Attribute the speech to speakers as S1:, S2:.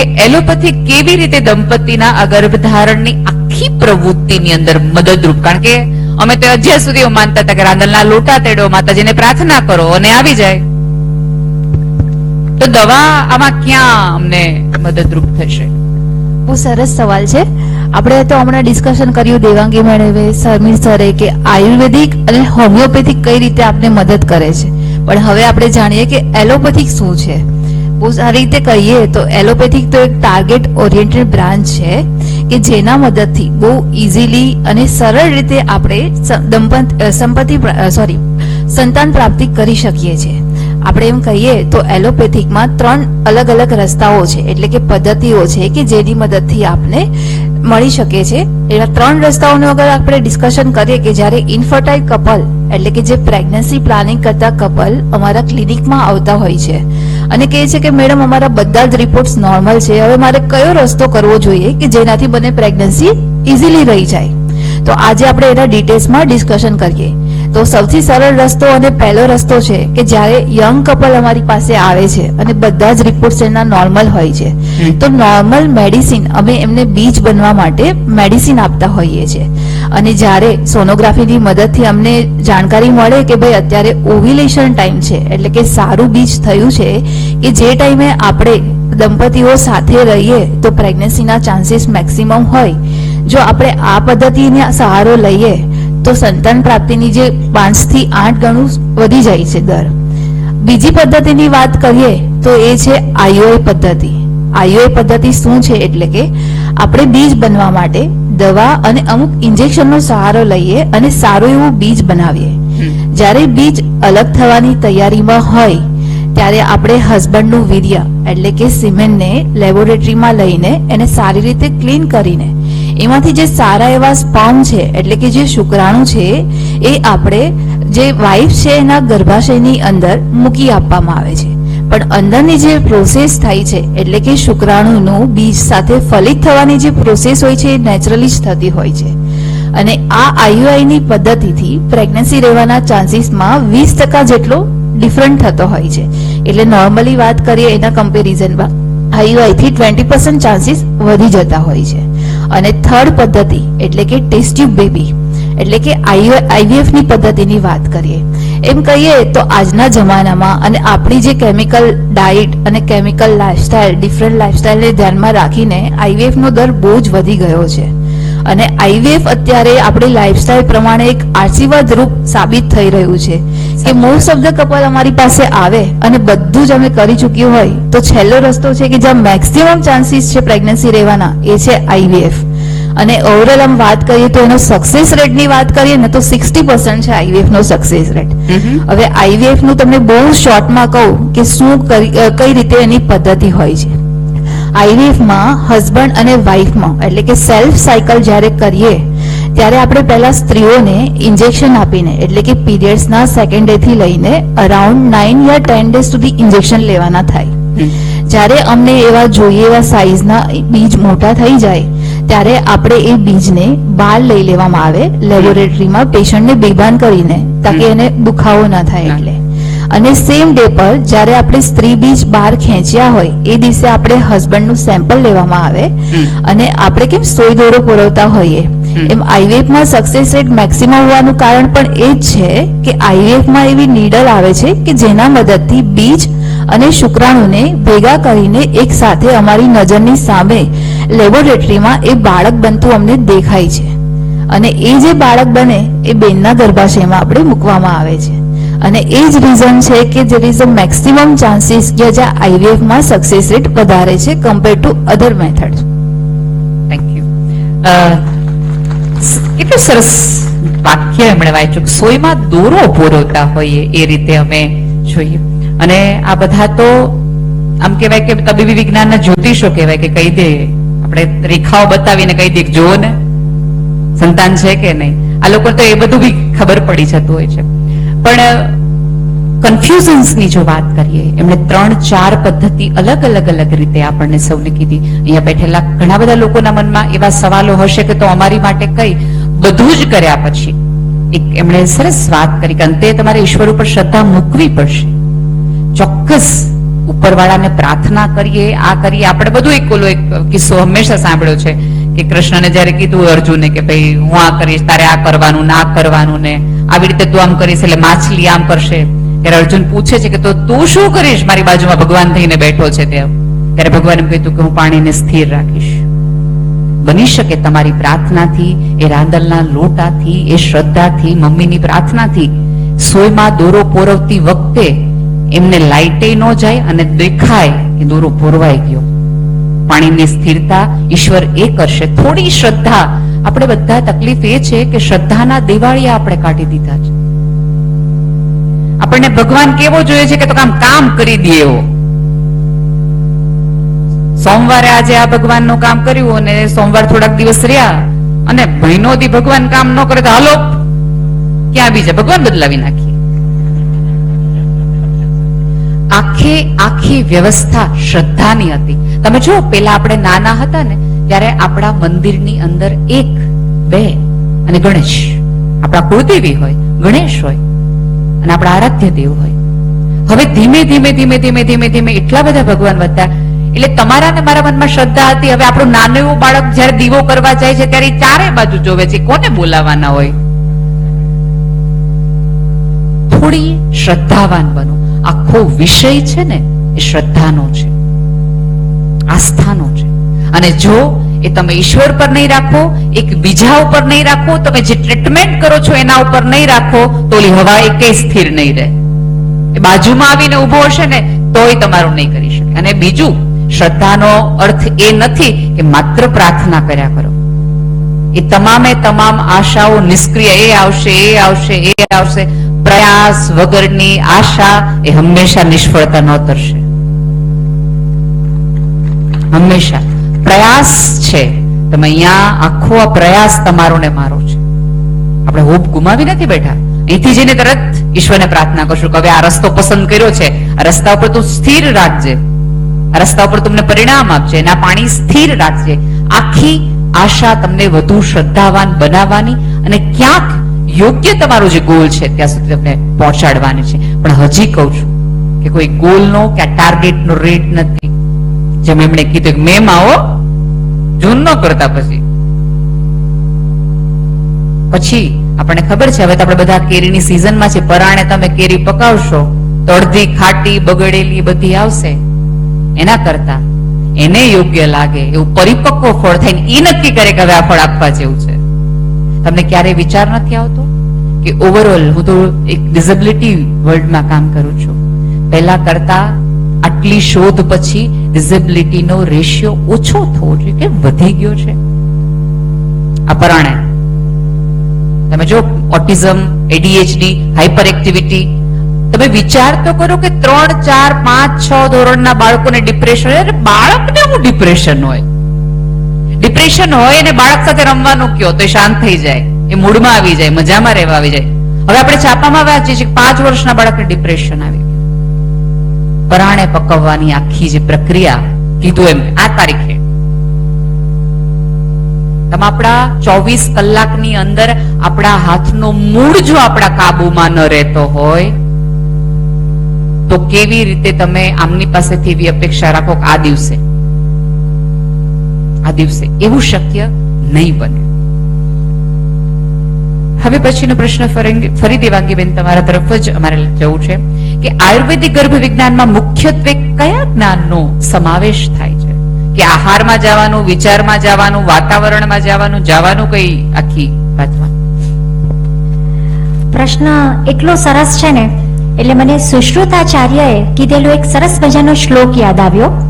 S1: કે એલોપેથી કેવી રીતે દંપતીના અગર્ભધારણની આખી પ્રવૃત્તિની અંદર મદદરૂપ? કારણ કે અમે તો હજી સુધી માનતા હતા કે રાંદલના લોટા તેડો, માતાજીને પ્રાર્થના કરો અને આવી જાય. તો દવા આમાં ક્યાં અમને મદદરૂપ થશે?
S2: બહુ સરસ સવાલ છે. આપણે તો હમણાં ડિસ્કશન કર્યું દેવાંગી મેળવે, સમીર સરે કે આયુર્વેદિક અને હોમિયોપેથિક કઈ રીતે આપને મદદ કરે છે. પણ હવે આપણે જાણીએ કે એલોપેથિક શું છે. બહુ સારી રીતે કહીએ તો એલોપેથિક તો એક ટાર્ગેટ ઓરિએન્ટેડ બ્રાન્ચ છે કે જેના મદદથી બહુ ઇઝીલી અને સરળ રીતે આપણે દંપત સંપત્તિ સોરી સંતાન પ્રાપ્તિ કરી શકીએ છીએ. આપણે એમ કહીએ તો એલોપેથિકમાં ત્રણ અલગ અલગ રસ્તાઓ છે, એટલે કે પદ્ધતિઓ છે કે જેની મદદથી આપને મળી શકે છે. એવા ત્રણ રસ્તાઓનો અગર આપણે ડિસ્કશન કરીએ કે જ્યારે ઇન્ફર્ટાઇલ કપલ એટલે કે જે પ્રેગ્નન્સી પ્લાનિંગ કરતા કપલ અમારા ક્લિનિકમાં આવતા હોય છે અને કહે છે કે, મેડમ, અમારા બધા જ રિપોર્ટ્સ નોર્મલ છે. હવે મારે કયો રસ્તો કરવો જોઈએ કે જેનાથી મને પ્રેગ્નન્સી ઇઝીલી રહી જાય? તો આજે આપણે એના ડિટેલ્સમાં ડિસ્કશન કરીએ. તો સૌથી સરળ રસ્તો અને પહેલો રસ્તો છે કે જ્યારે યંગ કપલ અમારી પાસે આવે છે અને બધા જ રિપોર્ટ્સ એના નોર્મલ હોય છે તો નોર્મલ મેડિસિન અમે એમને બીજ બનવા માટે મેડિસિન આપતા હોઈએ છીએ. અને જ્યારે સોનોગ્રાફીની મદદથી અમને જાણકારી મળે કે ભાઈ અત્યારે ઓવ્યુલેશન ટાઈમ છે એટલે કે સારું બીજ થયું છે કે જે ટાઈમે આપણે દંપતીઓ સાથે રહીએ તો પ્રેગ્નન્સીના ચાન્સીસ મેક્સિમમ હોય. જો આપણે આ પદ્ધતિને સહારો લઈએ તો સંતાન પ્રાપ્તિની જે પાંચથી આઠ ગણું વધી જાય છે દર. બીજી પદ્ધતિની વાત કરીએ તો એ છે આઈઓએ પદ્ધતિ. આઈઓએ પદ્ધતિ શું છે? એટલે કે આપણે બીજ બનવા માટે દવા અને અમુક ઇન્જેક્શનનો સહારો લઈએ અને સારું એવું બીજ બનાવીએ. જ્યારે બીજ અલગ થવાની તૈયારીમાં હોય ત્યારે આપણે હસબન્ડનું વીર્ય એટલે કે સિમેન્ટને લેબોરેટરીમાં લઈને એને સારી રીતે ક્લીન કરીને એમાંથી જે સારા એવા સ્પર્મ છે, એટલે કે જે શુક્રાણુ છે, એ આપણે જે વાઇફ છે એના ગર્ભાશયની અંદર મૂકી આપવામાં આવે છે. પણ અંદરની જે પ્રોસેસ થાય છે, એટલે કે શુક્રાણુનું બીજ સાથે ફલિત થવાની જે પ્રોસેસ હોય છે, એ નેચરલી જ થતી હોય છે. અને આ આઈયુઆઈની પદ્ધતિથી પ્રેગ્નન્સી રહેવાના ચાન્સીસમાં વીસ ટકા જેટલો ડિફરન્ટ થતો હોય છે. એટલે નોર્મલી વાત કરીએ એના કમ્પેરિઝનમાં આઈયુઆઈ થી ટ્વેન્ટી પર્સન્ટ ચાન્સીસ વધી જતા હોય છે. અને થર્ડ પદ્ધતિ, એટલે કે ટેસ્ટ ટ્યુબ બેબી એટલે કે આઈવીએફની પદ્ધતિની વાત કરીએ. એમ કહીએ તો આજના જમાનામાં અને આપણી જે કેમિકલ ડાયટ અને કેમિકલ લાઇફસ્ટાઇલ ડિફરન્ટ લાઇફસ્ટાઇલને ધ્યાનમાં રાખીને આઈવીએફનો દર બહુ જ વધી ગયો છે. અને આઈવીએફ અત્યારે આપણી લાઇફસ્ટાઇલ પ્રમાણે એક આશીર્વાદ રૂપ સાબિત થઈ રહ્યું છે કે મોસ્ટ ઓફ ધ કપલ અમારી પાસે આવે અને બધું જ અમે કરી ચૂક્યું હોય તો છેલ્લો રસ્તો છે કે જ્યાં મેક્સિમમ ચાન્સીસ છે પ્રેગ્નન્સી રહેવાના એ છે આઈવીએફ. અને ઓવરઓલ આમ વાત કરીએ તો એનો સક્સેસ રેટની વાત કરીએ ને તો સિક્સટી પર્સન્ટ છે આઈવીએફ નો સક્સેસ રેટ. હવે આઈવીએફનું તમને બહુ શોર્ટમાં કહું કે શું કરી- કઈ રીતે એની પદ્ધતિ હોય છે. IVF હસબન્ડ અને વાઇફમાં એટલે કે સેલ્ફ સાયકલ જ્યારે કરીએ ત્યારે આપણે પહેલા સ્ત્રીઓને ઇન્જેક્શન આપીને એટલે કે પીરિયડ્સના સેકન્ડ ડે થી લઈને અરાઉન્ડ નાઇન યા ટેન ડે સુધી ઇન્જેક્શન લેવાના થાય. જ્યારે અમને એવા જોઈએ એવા સાઇઝના બીજ મોટા થઈ જાય ત્યારે આપણે એ બીજને બહાર લઈ લેવામાં આવે લેબોરેટરીમાં પેશન્ટને બેભાન કરીને તાકી એને દુખાવો ના થાય એટલે. અને સેમ ડે પર જ્યારે આપણે સ્ત્રી બીજ બહાર ખેંચ્યા હોય એ દિવસે આપણે હસબન્ડનું સેમ્પલ લેવામાં આવે. અને આપણે કેમ સોય દોરો પુરવતા હોઈએ? એમ આઈવીએફમાં સક્સેસ રેટ મેક્સિમમ હોવાનું કારણ પણ એ જ છે કે આઈવીએફમાં એવી નીડલ આવે છે કે જેના મદદથી બીજ અને શુક્રાણુને ભેગા કરીને એક સાથે અમારી નજરની સામે લેબોરેટરીમાં એ બાળક બનતું અમને દેખાય છે. અને એ જે બાળક બને એ બેનના ગર્ભાશયમાં આપણે મૂકવામાં આવે છે. અને એ જ રીઝન છે કે there is a maximum chances કે જ્યાં આઈવીએફમાં સક્સેસ રેટ વધારે છે compare to other method
S1: thank you કેટલું સરસ વાક્ય એમણે વાંચ્યું સોયમાં દોરો પોરોતા હોઈએ એ રીતે અમે જોઈએ. અને આ બધા તો આમ કહેવાય કે તબીબી વિજ્ઞાનના જ્યોતિષો કહેવાય કે કહી દે, આપણે રેખાઓ બતાવીને કહી દે જુઓ ને. સંતાન છે કે નહીં? આ લોકો તો એ બધું બી ખબર પડી જતું હોય છે. પણ કન્ફ્યુઝન્સની જો વાત કરીએ, એમણે ત્રણ ચાર પદ્ધતિ અલગ અલગ અલગ રીતે આપણને સૌને કીધી. અહીંયા બેઠેલા ઘણા બધા લોકોના મનમાં એવા સવાલો હશે કે તો અમારી માટે કઈ? બધું જ કર્યા પછી એક એમણે સરસ વાત કરી કે અંતે તમારે ઈશ્વર ઉપર શ્રદ્ધા મૂકવી પડશે. ચોક્કસ ઉપરવાળાને પ્રાર્થના કરીએ, આ કરીએ. આપણે બધું એક ઓલો એક કિસ્સો હંમેશા સાંભળ્યો છે કે કૃષ્ણને જયારે કીધું અર્જુને કે ભાઈ, હું આ કરીશ, તારે આ કરવાનું ના કરવાનું ને. આવી રીતે તું આમ કરીશ એટલે માછલી આમ કરશે. ત્યારે અર્જુન પૂછે છે કે તો તું શું કરીશ? મારી બાજુમાં ભગવાન થઈને બેઠો છે ત્યાં ત્યારે ભગવાન કીધું કે હું પાણીને સ્થિર રાખીશ. બની શકે તમારી પ્રાર્થનાથી, એ રાંદલના લોટાથી, એ શ્રદ્ધાથી, મમ્મીની પ્રાર્થનાથી. સોયમાં દોરો પોરવતી વખતે એમને લાઇટે ન જાય અને દેખાય કે દોરો પોરવાઈ ગયો. પાણીની સ્થિરતા ઈશ્વર એ કરશે. થોડી શ્રદ્ધા. આપણે બધા તકલીફ એ છે કે શ્રદ્ધાના દિવાળીયા આપણે કાઢી દીધા છે. આપણને ભગવાન કેવો જોઈએ છે કે તો કામ કામ કરી દે એવો. સોમવારે આજે આ ભગવાનનું કામ કર્યું અને સોમવાર થોડાક દિવસ રહ્યા અને મહિનો દી ભગવાન કામ ન કરે તો હાલો, ક્યાં બીજા? ભગવાન બદલાવી નાખીએ. આખી આખી વ્યવસ્થા શ્રદ્ધાની હતી. તમે જો પેલા આપણે નાના હતા ને, ત્યારે આપણા મંદિરની અંદર એક, બે અને ગણેશ. આપણા કુળદેવી હોય, ગણેશ હોય અને આપણા આરાધ્ય દેવ હોય. હવે ધીમે ધીમે ધીમે ધીમે ધીમે ધીમે એટલા બધા ભગવાન વધતા, એટલે તમારા ને મારા મનમાં શ્રદ્ધા હતી. હવે આપણું નાનું એવું બાળક જયારે દીવો કરવા જાય છે, ત્યારે ચારે બાજુ જોવે છે, કોને બોલાવાના હોય? થોડી શ્રદ્ધાવાન બનો. આખો વિષય છે ને, એ શ્રદ્ધાનો છે. આસ્થાનો છે. અને જો એ તમે ઈશ્વર પર નહીં રાખો, એક બીજા ઉપર નહીં રાખો, તમે જે ટ્રીટમેન્ટ કરો છો એના ઉપર નહીં રાખો, તો ઓલી હવા એકે સ્થિર નહીં રહે. એ બાજુમાં આવીને ઊભો હશે ને, તોય તમારું નહીં કરી શકે. અને બીજું, શ્રદ્ધાનો અર્થ એ નથી કે માત્ર પ્રાર્થના કર્યા કરો. એ તમામે તમામ આશાઓ નિષ્ક્રિય એ આવશે એ આવશે એ આવશે. પ્રયાસ વગરની આશા એ હંમેશા નિષ્ફળતા ન તરશે. હંમેશા. પ્રયાસ છે. તમે અહીંયા આખો આ પ્રયાસ તમારો ને મારો છે. આપણે હોપ ગુમાવી નથી બેઠા. અહીંથી જઈને તરત ઈશ્વરને પ્રાર્થના કરશું કે હવે આ રસ્તો પસંદ કર્યો છે. આ રસ્તા ઉપર તું સ્થિર રાખજે. આ રસ્તા ઉપર તમને પરિણામ આપજે એના પાણી સ્થિર રાખજે. આખી આશા તમને વધુ શ્રદ્ધાવાન બનાવવાની અને ક્યાંક યોગ્ય તમારો જે ગોલ છે ત્યાં સુધી તમને પહોંચાડવાની છે. પણ હજી કહું છું કે કોઈ ગોલનો કે ટાર્ગેટનો રેટ નથી. જેમ એમણે કીધું મેમ આવો જૂન ન કરતા પછી. પછી આપણને ખબર છે, હવે તો આપણે બધા કેરીની સિઝનમાં છે, પરાણે તમે કેરી પકાવશો તો અડધી ખાટી, બગડેલી બધી આવશે. એના કરતા એને યોગ્ય લાગે, એવું પરિપક્વ ફળ થઈને એ નક્કી કરે કે હવે આ ફળ આપવા જેવું છે. તમને ક્યારે વિચાર નથી આવતો કે ઓવરઓલ હું તો એક ડિઝેબિલિટી વર્લ્ડમાં કામ કરું છું. પહેલા કરતા આટલી શોધ પછી ડિઝેબિલિટીનો રેશિયો ઓછો થવો જોઈએ કે વધી ગયો છે? આ પરાણે. તમે જો ઓટિઝમ એડીએચડી હાઇપર એક્ટિવિટી તમે વિચાર તો કરો કે ત્રણ, ચાર, પાંચ, છ ધોરણના બાળકોને ડિપ્રેશન હોય બાળકને હું ડિપ્રેશન હોય. ડિપ્રેશન હોય અને બાળક સાથે રમવાનું કયો, તો શાંત થઈ જાય, એ મૂડમાં આવી જાય, મજામાં રહેવા આવી જાય. હવે આપણે છાપામાં વાંચીએ છીએ પાંચ વર્ષના બાળકને ડિપ્રેશન આવી પરાણે પકવવાની આખી જે પ્રક્રિયા કીધું એમ આ તારીખે. તમે આપણા ચોવીસ કલાકની અંદર આપણા હાથનો મૂળ જો આપણા કાબુમાં ન રહેતો હોય, તો કેવી રીતે તમે આમની પાસેથી એવી અપેક્ષા રાખો કે આ દિવસે આ દિવસે એવું શક્ય નહીં બને. હવે પછીનો પ્રશ્ન ફરી- દેવાંગીબેન તમારા તરફ જ અમારે જવું છે કે આયુર્વેદિક ગર્ભ વિજ્ઞાનમાં મુખ્યત્વે કયા જ્ઞાનનો સમાવેશ થાય છે? કે આહારમાં જવાનું, વિચારમાં જવાનું, વાતાવરણમાં જવાનું જવાનું કઈ આખી વાતમાં
S3: પ્રશ્ન એટલો સરસ છે ને, એટલે મને સુશ્રુતાચાર્યએ કીધેલો એક સરસ મજાનો શ્લોક યાદ આવ્યો.